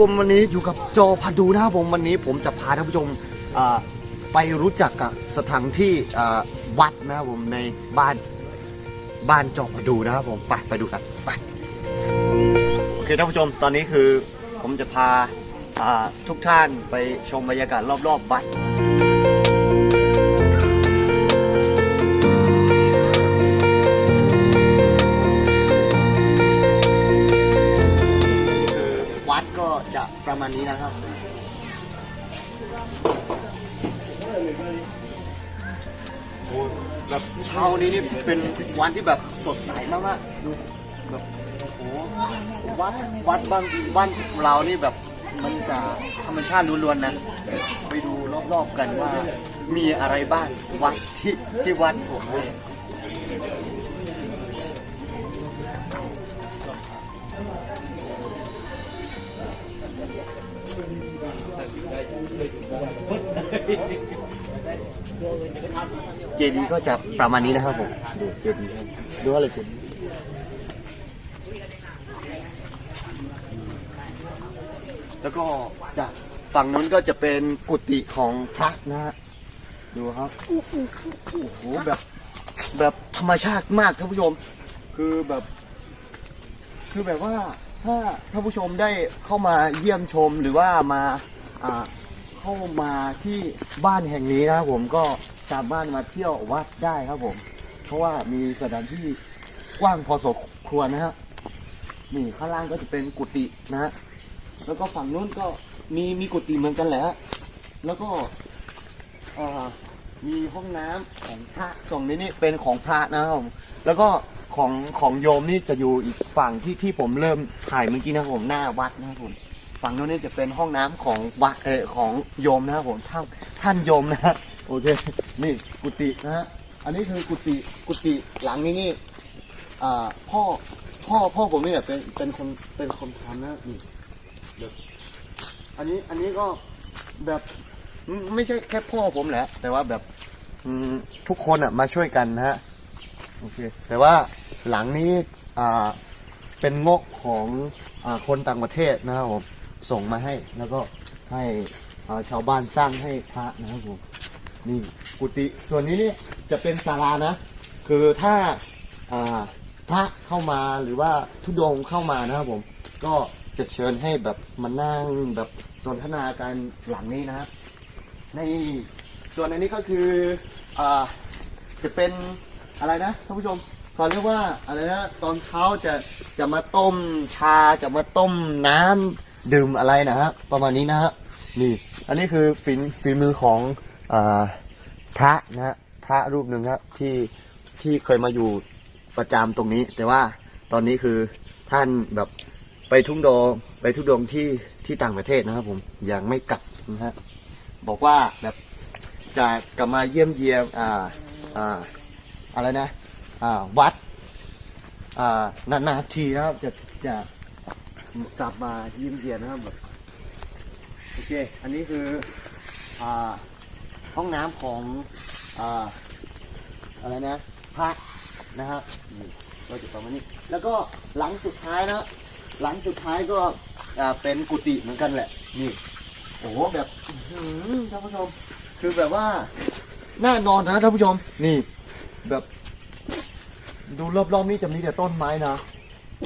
ผมวันนี้อยู่กับโจพาดูนะครับผมวันนี้ผมจะพาท่านผู้ชมไปรู้จักกับสถานที่วัดนะครับผมในบ้านบ้านโจพาดูนะครับผมไปไปดูกันไปโอเคท่านผู้ชมตอนนี้คือผมจะพาอ่าทุกท่านไปชมบรรยากาศรอบๆวัด ประมาณนี้นะครับโอ้แบบเช้านี้นี่เป็นวันที่แบบสดใสมากๆดูแบบโอ้โหวัดวัดบ้านบ้านเรานี่แบบมันจะธรรมชาติล้วนๆนะไปดูรอบๆกันว่า มีอะไรบ้างวัดที่ที่วัดผม เจดีย์ก็จะประมาณนี้นะครับผมดูเจดีย์ครับดูอะไรเจดีย์แล้วก็จะฝั่งนู้นก็จะเป็นกุฏิของพระนะฮะดูครับโอ้โหแบบแบบธรรมชาติมากท่านผู้ชม คือแบบ คือแบบว่าถ้าท่านผู้ชมได้เข้ามาเยี่ยมชมหรือว่ามาอ่า เข้ามาที่บ้านแห่งนี้นะครับผมก็สามารถมาเที่ยววัดได้ครับผม เพราะว่ามีสถานที่กว้างพอสมควรนะฮะนี่ข้างล่างก็จะเป็นกุฏินะฮะแล้วก็ฝั่งนู้นก็มีมีกุฏิเหมือนกันแหละแล้วก็มีห้องน้ำของพระตรงนี้นี่เป็นของพระนะครับผมแล้วก็ของของโยมนี่จะอยู่อีกฝั่งที่ที่ผมเริ่มถ่ายเมื่อกี้นะครับผมหน้าวัดนะครับผม ฝั่งโน้นนี่จะเป็นห้องน้ำของวัดเออของโยมนะครับผมท่านท่านโยมนะฮะโอเค นี่กุฏินะฮะอันนี้คือกุฏิกุฏิหลังนี้นี่อ่าพ่อพ่อพ่อผมนี่แหละเป็นเป็นคนเป็นคนทำนะนี่แบบอันนี้อันนี้ก็แบบไม่ใช่แค่พ่อผมแหละ แต่ว่าแบบทุกคนอะมาช่วยกันนะฮะโอเคแต่ว่าหลังนี้อ่าเป็นงบของอคนต่างประเทศนะครับผม ส่งมาให้ แล้วก็ให้ชาวบ้านสร้างให้พระนะครับผมนี่กุฏิส่วนนี้นี่จะเป็นศาลานะ คือถ้าพระเข้ามาหรือว่าทุดงเข้ามานะครับผม ก็จะเชิญให้แบบมานั่งแบบสนทนากันหลังนี้นะครับในส่วนอันนี้ก็คืออ่าจะเป็นอะไรนะท่านผู้ชมเขาเรียกว่าอะไรนะตอนเช้าจะจะมาต้มชาจะมาต้มน้ำ ดื่มอะไรนะฮะประมาณนี้นะฮะนี่อันนี้คือฝีฝีมือของอพระนะฮะพระรูปหนึ่งครับที่ที่เคยมาอยู่ประจำตรงนี้ แต่ว่าตอนนี้คือท่านแบบไปทุ่งโดงไปทุ่งดงที่ที่ต่างประเทศนะครับผมยังไม่กลับนะฮะบอกว่าแบบจะกลับมาเยี่ยมเยียมอ่าอ่าอะไรนะอ่าวัดอ่านานๆทีนะครับจะจะ กลับมายี่ยมเยียนนะครับแบบโอเค อันนี้คืออ่าห้องน้ำของอ่าอะไรนะพระนะครับก็จะประมาณนี้ แล้วก็หลังสุดท้ายนะหลังสุดท้ายก็อ่าเป็นกุฏิเหมือนกันแหละ นี่โอ้โหแบบท่านผู้ชม คือแบบว่าน่านอนนะท่านผู้ชม นี่ แบบ ดูรอบๆนี่จะมีแต่ต้นไม้นะ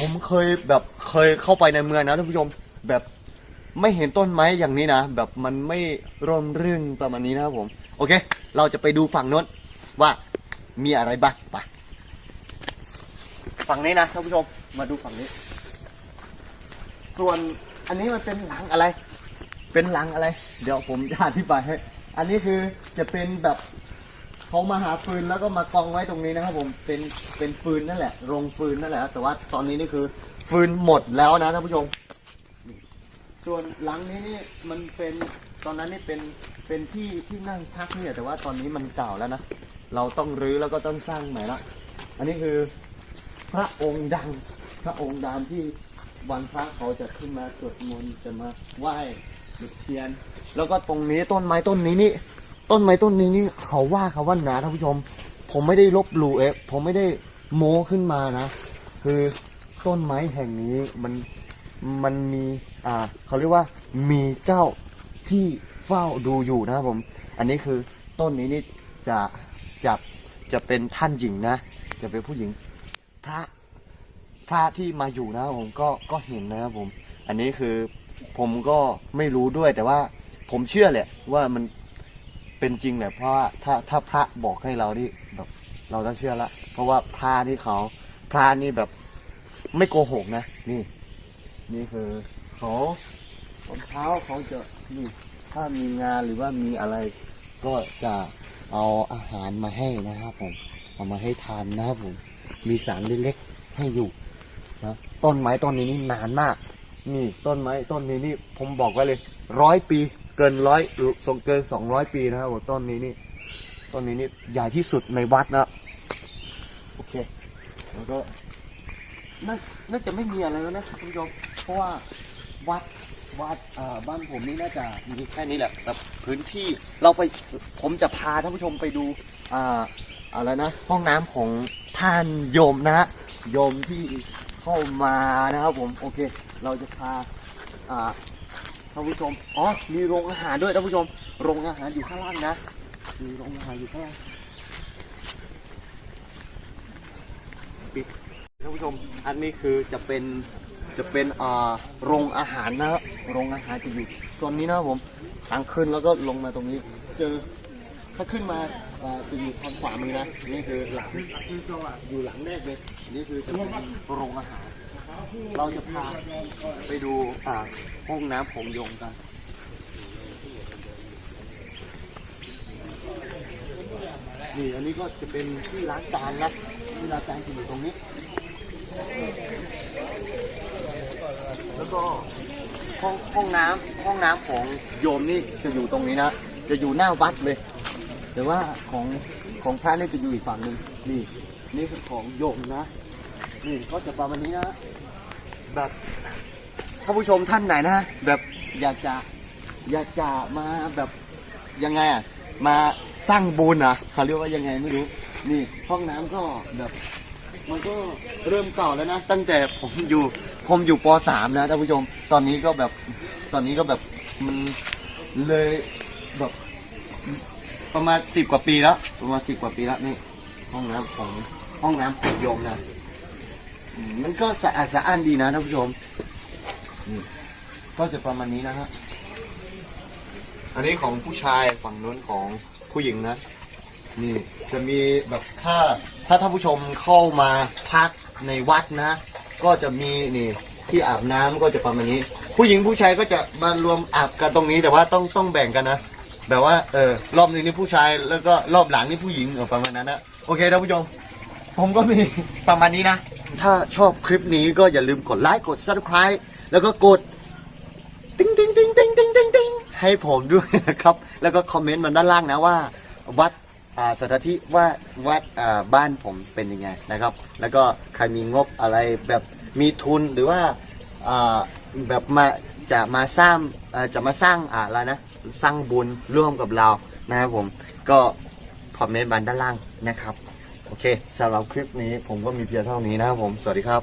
ผมเคยแบบเคยเข้าไปในเมืองนะท่านผู้ชมแบบไม่เห็นต้นไม้อย่างนี้นะแบบมันไม่ร่มรื่นประมาณนี้นะครับผม โอเค เราจะไปดูฝั่งโน้นว่ามีอะไรบ้างไปฝั่งนี้นะท่านผู้ชมมาดูฝั่งนี้ ส่วนอันนี้มันเป็นหลังอะไร เป็นหลังอะไร เดี๋ยวผมจะอธิบายให้ อันนี้คือจะเป็นแบบ เขามาหาฟืนแล้วก็มากองไว้ตรงนี้นะครับผมเป็นเป็นฟืนนั่นแหละโรงฟืนนั่นแหละ แต่ว่าตอนนี้นี่คือฟืนหมดแล้วนะท่านผู้ชม ส่วนหลังนี้นี่มันเป็นตอนนั้นนี่เป็นเป็นที่ที่นั่งพักเนี่ยแต่ว่าตอนนี้มันเก่าแล้วนะเราต้องรื้อแล้วก็ต้องสร้างใหม่ละอันนี้คือพระองค์ดังพระองค์ดำที่วันพระเขาจะขึ้นมาสวดมนต์จะมาไหว้จุดเทียน แล้วก็ตรงนี้ต้นไม้ต้นนี้นี่ ต้นไม้ต้นนี้นี่เขาว่าเขาว่าหนาท่านผู้ชม ผมไม่ได้ลบหลู่เอะผมไม่ได้โม้ขึ้นมานะ คือต้นไม้แห่งนี้มันมันมีอ่าเขาเรียกว่ามีเจ้าที่เฝ้าดูอยู่นะครับผม อันนี้คือต้นนี้นี่จะจะจะเป็นท่านหญิงนะ จะเป็นผู้หญิงพระพระที่มาอยู่นะผมก็ก็เห็นนะครับผม อันนี้คือผมก็ไม่รู้ด้วยแต่ว่าผมเชื่อแหละว่ามัน เป็นจริงแหละเพราะว่าถ้าถ้าพระบอกให้เรานี่แบบเราต้องเชื่อละ เพราะว่าพระที่เขาพระนี่แบบไม่โกหกนะ นี่ นี่คือเขาตอนเช้าเขาจะนี่ถ้ามีงานหรือว่ามีอะไร ก็จะเอาอาหารมาให้นะครับผม เอามาให้ทานนะครับผม มีสารเล็กๆให้อยู่นะต้นไม้ต้นนี้นี่นานมาก นี่ต้นไม้ต้นนี้นี่ผมบอกไว้เลย ร้อยปี เกินร้อยสงเกินสองร้อยปีนะครับต้นนี้นี่ต้นนี้นี่ใหญ่ที่สุดในวัดนะโอเค แล้วก็น่าน่าจะไม่มีอะไรแล้วนะคุณผู้ชมเพราะว่าวัดวัดบ้านผมนี่น่าจะมีแค่นี้แหละแบบพื้นที่เราไปผมจะพาท่านผู้ชมไปดูอ่าอะไรนะ ห้องน้ำของท่านโยมนะฮะโยมที่เข้ามานะครับผมโอเค เราจะพาอ่า ท่านผู้ชม อ๋อ มีโรงอาหารด้วยท่านผู้ชม โรงอาหารอยู่ข้างล่างนะ มีโรงอาหารอยู่ข้างล่างปิดท่านผู้ชม อันนี้คือจะเป็นจะเป็นอ่าโรงอาหารนะโรงอาหารจะอยู่โซนนี้นะผมทางขึ้นแล้วก็ลงมาตรงนี้ เจอถ้าขึ้นมาอ่าจะอยู่ทางขวามือนะนี่คือหลังอยู่หลังแรกเลยนี่คือจะเป็นโรงอาหาร เราจะพาไปดูอ่าห้องน้ำของโยมกัน นี่อันนี้ก็จะเป็นที่ล้างจานนะที่ล้างจานจะอยู่ตรงนี้ แล้วก็ห้องห้องน้ำห้องน้ำของโยมนี่จะอยู่ตรงนี้นะ จะอยู่หน้าวัดเลย แต่ว่าของของพระนี่จะอยู่อีกฝั่งหนึ่งนี่นี่คือของโยมนะ นี่ก็จะประมาณนี้นะแบบท่านผู้ชมท่านไหนนะแบบอยากจะอยากจะมาแบบยังไงอะมาสร้างบุญอะเขาเรียกว่ายังไงไม่รู้ นี่ห้องน้ำก็แบบ มันก็เริ่มเก่าแล้วนะ ตั้งแต่ผมอยู่ผมอยู่ป .3 นะท่านผู้ชม ตอนนี้ก็แบบตอนนี้ก็แบบมันเลยแบบประมาณสิบกว่าปีแล้วประมาณสิบกว่าปีแล้วนี่ ห้องน้ำของห้องน้ำของโยมนะ มันก็สะอาดสะอ้านดีนะท่านผู้ชมก็จะประมาณนี้นะฮะ อันนี้ของผู้ชายฝั่งนู้นของผู้หญิงนะ นี่จะมีแบบถ้าถ้าท่านผู้ชมเข้ามาพักในวัดนะ ก็จะมีนี่ที่อาบน้ำก็จะประมาณนี้ ผู้หญิงผู้ชายก็จะมารวมอาบกันตรงนี้แต่ว่าต้องต้องแบ่งกันนะแบบว่าเออรอบนึงนี่ผู้ชายแล้วก็รอบหลังนี่ผู้หญิงประมาณนั้นนะโอเคท่านผู้ชม ผมก็มีประมาณนี้นะ ถ้าชอบคลิปนี้ก็อย่าลืมกดไลค์กด subscribe แล้วก็กดติ๊งติ๊งติ๊งติ๊งติ๊งติ๊งติ๊งให้ผมด้วยนะครับ แล้วก็คอมเมนต์มาด้านล่างนะว่า วัดอ่าสถานที่ว่าวัดอ่าบ้านผมเป็นยังไงนะครับ แล้วก็ใครมีงบอะไรแบบมีทุนหรือว่าอ่าแบบมาจะมาสร้างอ่าจะมาสร้างอะไรนะสร้างบุญร่วมกับเรานะครับผมก็คอมเมนต์มาด้านล่างนะครับ โอเคสำหรับคลิปนี้ผมก็มีเพียงเท่านี้นะครับผม สวัสดีครับ